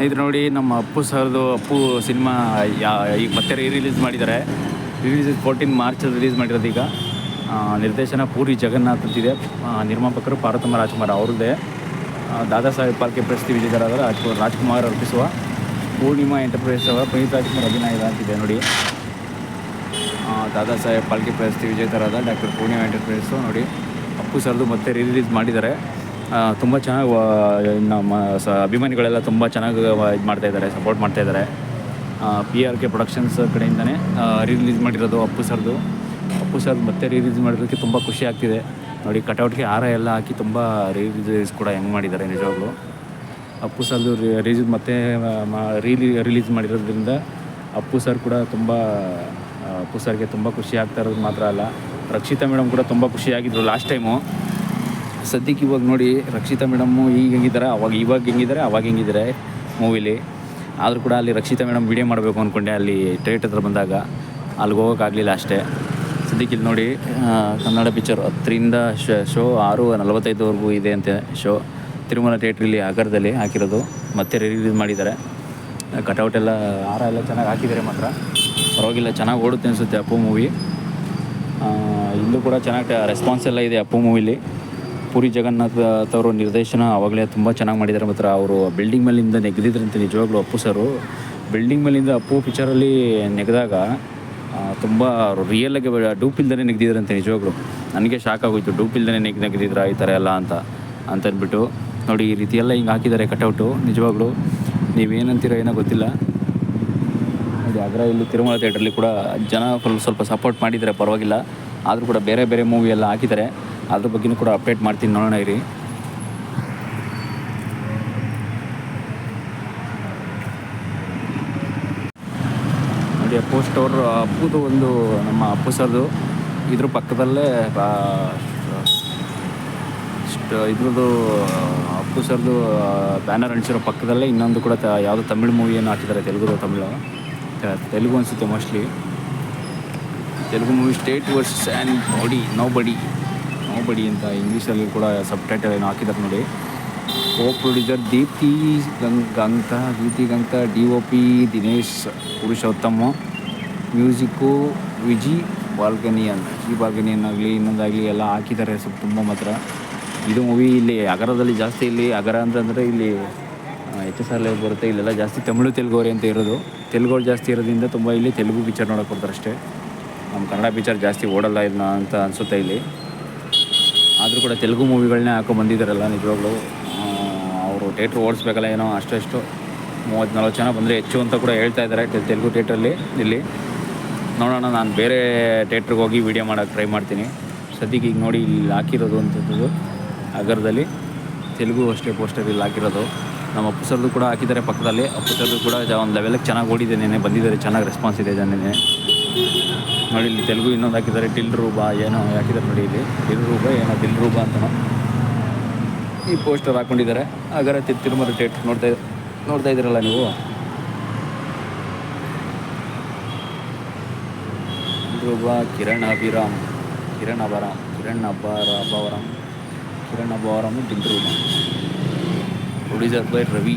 ಸ್ನೇಹಿತರೆ ನೋಡಿ ನಮ್ಮ ಅಪ್ಪು ಸರ್ದು ಅಪ್ಪು ಸಿನಿಮಾ ಈಗ ಮತ್ತೆ ರೀ ರಿಲೀಸ್ ಮಾಡಿದ್ದಾರೆ ರಿಲೀಸ್ ಫೋರ್ಟೀನ್ ಮಾರ್ಚ್ ರಿಲೀಸ್ ಮಾಡಿರೋದು ಈಗ. ನಿರ್ದೇಶನ ಪೂರಿ ಜಗನ್ನಾಥ್ ಅಂತಿದೆ. ನಿರ್ಮಾಪಕರು ಪಾರ್ವತಮ್ಮ ರಾಜ್ಕುಮಾರ್ ಅವ್ರದ್ದೇ. ದಾದಾ ಸಾಹೇಬ್ ಪಾಲ್ಕೆ ಪ್ರಶಸ್ತಿ ವಿಜೇತರಾದ ರಾಜ್ಕುಮಾರ್ ರಾಜ್ಕುಮಾರ್ ಅರ್ಪಿಸುವ ಪೂರ್ಣಿಮಾ ಎಂಟರ್ಪ್ರೈಸ್ ಅವರ ಪುನೀತ್ ರಾಜ್ಕುಮಾರ್ ಅಭಿನಯ ಅಂತಿದೆ ನೋಡಿ. ದಾದಾ ಸಾಹೇಬ್ ಪಾಲ್ಕೆ ಪ್ರಶಸ್ತಿ ವಿಜೇತರಾದ ಡಾಕ್ಟರ್ ಪೂರ್ಣಿಮಾ ಎಂಟರ್ಪ್ರೈಸು ನೋಡಿ. ಅಪ್ಪು ಸರ್ದು ಮತ್ತೆ ರಿಲೀಸ್ ಮಾಡಿದ್ದಾರೆ. ತುಂಬ ಚೆನ್ನಾಗಿ ನಮ್ಮ ಸ, ಅಭಿಮಾನಿಗಳೆಲ್ಲ ತುಂಬ ಚೆನ್ನಾಗಿ ಇದು ಮಾಡ್ತಾ ಇದ್ದಾರೆ ಸಪೋರ್ಟ್ ಮಾಡ್ತಾ ಇದ್ದಾರೆ ಪಿ ಆರ್ ಕೆ ಪ್ರೊಡಕ್ಷನ್ಸ್ ಕಡೆಯಿಂದನೇ ರಿಲೀಸ್ ಮಾಡಿರೋದು ಅಪ್ಪು ಸರ್ದು. ಅಪ್ಪು ಸರ್ ಮತ್ತೆ ರಿಲೀಸ್ ಮಾಡಿರೋದಕ್ಕೆ ತುಂಬ ಖುಷಿ ಆಗ್ತಿದೆ. ನೋಡಿ, ಕಟೌಟ್ಗೆ ಹಾರ ಎಲ್ಲ ಹಾಕಿ ತುಂಬ ರಿಲೀಸ್ ಕೂಡ ಹೆಂಗೆ ಮಾಡಿದ್ದಾರೆ ನಿಜವಾಗ್ಲೂ. ಅಪ್ಪು ಸರ್ದು ರಿಲೀಸ್ ಮತ್ತೆ ರೀಲಿ ರಿಲೀಸ್ ಮಾಡಿರೋದ್ರಿಂದ ಅಪ್ಪು ಸರ್ ಕೂಡ ತುಂಬ ಅಪ್ಪು ಸರ್ಗೆ ತುಂಬ ಖುಷಿ ಆಗ್ತಾ ಇರೋದು ಮಾತ್ರ ಅಲ್ಲ. ರಕ್ಷಿತಾ ಮೇಡಮ್ ಕೂಡ ತುಂಬ ಖುಷಿಯಾಗಿದ್ರು ಲಾಸ್ಟ್ ಟೈಮು. ಸದ್ಯಕ್ಕೆ ಇವಾಗ ನೋಡಿ ರಕ್ಷಿತಾ ಮೇಡಮ್ಮು ಈಗ ಹೆಂಗಿದ್ದಾರೆ ಅವಾಗ ಇವಾಗ ಹೆಂಗಿದ್ದಾರೆ ಅವಾಗ ಹೆಂಗಿದ್ದಾರೆ ಮೂವಿಲಿ. ಆದರೂ ಕೂಡ ಅಲ್ಲಿ ರಕ್ಷಿತಾ ಮೇಡಮ್ ವಿಡಿಯೋ ಮಾಡಬೇಕು ಅಂದ್ಕೊಂಡೆ ಅಲ್ಲಿ ಥಿಯೇಟರ್ ಹತ್ರ ಬಂದಾಗ. ಅಲ್ಲಿಗೆ ಹೋಗೋಕ್ಕಾಗಲಿಲ್ಲ ಅಷ್ಟೇ. ಸದ್ಯಕ್ಕೆ ಇಲ್ಲಿ ನೋಡಿ ಕನ್ನಡ ಪಿಕ್ಚರ್ ಹತ್ತರಿಂದ ಶೋ ಆರು ನಲವತ್ತೈದುವರೆಗೂ ಇದೆ ಅಂತ ಶೋ ತಿರುಮಲ ಥಿಯೇಟ್ರಲ್ಲಿ ಆಗರದಲ್ಲಿ ಹಾಕಿರೋದು. ಮತ್ತೆ ರಿಲೀಸ್ ಮಾಡಿದ್ದಾರೆ. ಕಟೌಟ್ ಎಲ್ಲ, ಹಾರ ಎಲ್ಲ ಚೆನ್ನಾಗಿ ಹಾಕಿದ್ದಾರೆ ಮಾತ್ರ. ಪರವಾಗಿಲ್ಲ, ಚೆನ್ನಾಗಿ ಓಡುತ್ತೆ ಅನಿಸುತ್ತೆ ಅಪ್ಪು ಮೂವಿ ಇಲ್ಲೂ ಕೂಡ ಚೆನ್ನಾಗಿ ರೆಸ್ಪಾನ್ಸ್ ಎಲ್ಲ ಇದೆ ಅಪ್ಪು ಮೂವಿಲಿ ಪುರಿ ಜಗನ್ನಾಥ್ ಅವರು ನಿರ್ದೇಶನ ಆವಾಗಲೇ ತುಂಬ ಚೆನ್ನಾಗಿ ಮಾಡಿದ್ದಾರೆ. ಮಾತ್ರ ಅವರು ಬಿಲ್ಡಿಂಗ್ ಮೇಲಿಂದ ನೆಗೆದಿದ್ರಂತೆ ನಿಜವಾಗ್ಲೂ ಅಪ್ಪು ಸರು. ಬಿಲ್ಡಿಂಗ್ ಮೇಲಿಂದ ಅಪ್ಪು ಪಿಕ್ಚರಲ್ಲಿ ನೆಗೆದಾಗ ತುಂಬ ರಿಯಲಾಗಿ ಡೂಪ್ ಇಲ್ದೇ ನೆಗೆದಿದ್ರಂತೆ ನಿಜವಾಗ್ಲೂ. ನನಗೆ ಶಾಕ್ ಆಗೋಯ್ತು. ಡೂಪ್ ಇಲ್ದೇ ನೆಗ್, ನೆಗೆದಿದ್ರ ಈ ಥರ ಎಲ್ಲ ಅಂತ ಅಂತಂದ್ಬಿಟ್ಟು ನೋಡಿ ಈ ರೀತಿ ಎಲ್ಲ ಹಿಂಗೆ ಹಾಕಿದ್ದಾರೆ ಕಟೌಟು ನಿಜವಾಗ್ಲೂ ನೀವೇನಂತೀರ ಏನೋ ಗೊತ್ತಿಲ್ಲ. ಆಗ್ರ ಇಲ್ಲಿ ತಿರುಮಲ ಥಿಯೇಟ್ರಲ್ಲಿ ಕೂಡ ಜನ ಫುಲ್ ಸ್ವಲ್ಪ ಸಪೋರ್ಟ್ ಮಾಡಿದ್ದಾರೆ. ಪರವಾಗಿಲ್ಲ. ಆದರೂ ಕೂಡ ಬೇರೆ ಬೇರೆ ಮೂವಿ ಎಲ್ಲ ಹಾಕಿದ್ದಾರೆ. ಅದ್ರ ಬಗ್ಗೆನೂ ಕೂಡ ಅಪ್ಡೇಟ್ ಮಾಡ್ತೀನಿ, ನೋಡೋಣ ಇರಿ. ನೋಡಿ ಅಪ್ಪು ಸ್ಟೋರ್ ಅಪ್ಪುದು ಒಂದು ನಮ್ಮ ಅಪ್ಪು ಸರ್ದು ಇದ್ರ ಪಕ್ಕದಲ್ಲೇ ಇದ್ರದ್ದು ಅಪ್ಪು ಸರ್ದು ಬ್ಯಾನರ್ ಅಂಟಿಸಿರೋ ಪಕ್ಕದಲ್ಲೇ ಇನ್ನೊಂದು ಕೂಡ ತ- ಯಾವುದೋ ತಮಿಳ್ ಮೂವಿಯನ್ನು ಹಾಕಿದ್ದಾರೆ ತೆಲುಗುದು ತಮಿಳು. ತೆಲುಗು ಅನಿಸುತ್ತೆ mostly Telugu movie state versus and body nobody nobody ಅಂತ ಇಂಗ್ಲೀಷಲ್ಲಿ ಕೂಡ ಸಬ್ ಟೈಟಲ್ ಏನೋ ಹಾಕಿದ್ದಾರೆ ನೋಡಿ. ಕೋ ಪ್ರೊಡ್ಯೂಸರ್ ದೀಪ್ತಿ ಗಂಗ್ ಗಂತ Deepti ಗಂತ D O P Dinesh Purushottama music Viji ಬಾಲ್ಕನಿಯನ್ ಜಿ ಬಾಲ್ಕನಿಯನ್ ಆಗಲಿ ಇನ್ನೊಂದಾಗಲಿ ಎಲ್ಲ ಹಾಕಿದ್ದಾರೆ ಸ್ವಲ್ಪ ತುಂಬ ಮಾತ್ರ. ಇದು ಮೂವಿ ಇಲ್ಲಿ ಅಗರದಲ್ಲಿ ಜಾಸ್ತಿ ಇಲ್ಲಿ ಅಗರ ಅಂತಂದರೆ ಇಲ್ಲಿ ಎಚ್ ಎಸ್ ಆರ್ ಬರುತ್ತೆ. ಇಲ್ಲೆಲ್ಲ ಜಾಸ್ತಿ ತಮಿಳು ತೆಲುಗುವರೆ ಅಂತ ಇರೋದು. ತೆಲುಗುಗಳು ಜಾಸ್ತಿ ಇರೋದ್ರಿಂದ ತುಂಬ ಇಲ್ಲಿ ತೆಲುಗು ಪಿಕ್ಚರ್ ನೋಡೋಕೆ ಕೊಡ್ತಾರೆ ಅಷ್ಟೇ. ನಮ್ಮ ಕನ್ನಡ ಪಿಕ್ಚರ್ ಜಾಸ್ತಿ ಓಡಲ್ಲ ಇದನ್ನ ಅಂತ ಅನಿಸುತ್ತೆ ಇಲ್ಲಿ. ಆದರೂ ಕೂಡ ತೆಲುಗು ಮೂವಿಗಳನ್ನೇ ಹಾಕೊ ಬಂದಿದ್ದಾರಲ್ಲ ನಿಜವಾಗ್ಲೂ. ಅವರು ಥಿಯೇಟ್ರ್ ಓಡಿಸ್ಬೇಕಲ್ಲ ಏನೋ ಅಷ್ಟು ಮೂವತ್ತು ನಲ್ವತ್ತು ಜನ ಬಂದರೆ ಹೆಚ್ಚು ಅಂತ ಕೂಡ ಹೇಳ್ತಾ ಇದ್ದಾರೆ ತೆಲುಗು ಥಿಯೇಟ್ರಲ್ಲಿ ಇಲ್ಲಿ. ನೋಡೋಣ, ನಾನು ಬೇರೆ ಥಿಯೇಟ್ರಿಗೆ ಹೋಗಿ ವೀಡಿಯೋ ಮಾಡೋಕ್ಕೆ ಟ್ರೈ ಮಾಡ್ತೀನಿ. ಸದ್ಯಕ್ಕೆ ಈಗ ನೋಡಿ ಇಲ್ಲಿ ಹಾಕಿರೋದು ಅಂತದ್ದು. ಅಗರದಲ್ಲಿ ತೆಲುಗು ಅಷ್ಟೇ ಪೋಸ್ಟರ್ ಇಲ್ಲಿ ಹಾಕಿರೋದು. ನಮ್ಮ ಅಪ್ಪಸರ್ದು ಕೂಡ ಹಾಕಿದ್ದಾರೆ ಪಕ್ಕದಲ್ಲಿ. ಅಪ್ಪಸರ್ದು ಕೂಡ ಒಂದು ಲೆವೆಲಿಗೆ ಚೆನ್ನಾಗಿ ಓಡಿದೆ ನೆನೆ ಬಂದಿದ್ದಾರೆ, ಚೆನ್ನಾಗಿ ರೆಸ್ಪಾನ್ಸ್ ಇದೆ ಜನನೇ ನೋಡಿ, ಇಲ್ಲಿ ತೆಲುಗು ಇನ್ನೊಂದು ಹಾಕಿದ್ದಾರೆ ಟಿಲ್ ರೂಬಾ ಏನೋ ಹಾಕಿದ್ದಾರೆ ನೋಡಿ ಇಲ್ಲಿ. ಟಿಲ್ ರೂಬಾ ಏನೋ ದಿಲ್ ರೂಬಾ ಅಂತನೋ. ಈ ಪೋಸ್ಟರ್ ಹಾಕ್ಕೊಂಡಿದ್ದಾರೆ ಹಾಗಾದ್ರೆ ತಿರುಮಲ ಥಿಯೇಟ್ರ್ ನೋಡ್ತಾ ನೋಡ್ತಾ ಇದ್ದೀರಲ್ಲ ನೀವು? ರೂಬಾ ಕಿರಣ್ ಅಭಿರಾಮ್, ಕಿರಣ್ ಅಬರಾಮ್ ಕಿರಣ್ ಅಬ್ಬಾರ ಅಬ್ಬಾವರಾಮ್ ಕಿರಣ್ ಅಬ್ಬಾವರಾಮ್ ದಿಲ್ ರೂಬಾ ಪ್ರೊಡ್ಯೂಸರ್ ಬೈ ರವಿ.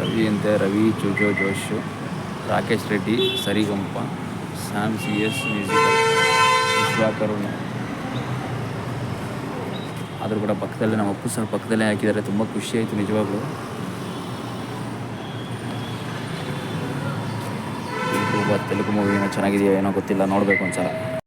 ರವಿ ಅಂತೆ, Ravi, Jojo, Joshu, Rakesh Reddy, Saregama. C S musical Vishwakaruna. ಆದರೂ ಕೂಡ ಪಕ್ಕದಲ್ಲೇ ನಮ್ಮ ಅಪ್ಪು ಸರ್ ಪಕ್ಕದಲ್ಲೇ ಹಾಕಿದ್ದಾರೆ. ತುಂಬ ಖುಷಿ ಆಯಿತು ನಿಜವಾಗ್ಲೂ. ತೆಲುಗು ತೆಲುಗು ಮೂವಿ ಏನೋ ಚೆನ್ನಾಗಿದೆಯೋ ಏನೋ ಗೊತ್ತಿಲ್ಲ, ನೋಡಬೇಕು ಒಂದ್ಸಲ.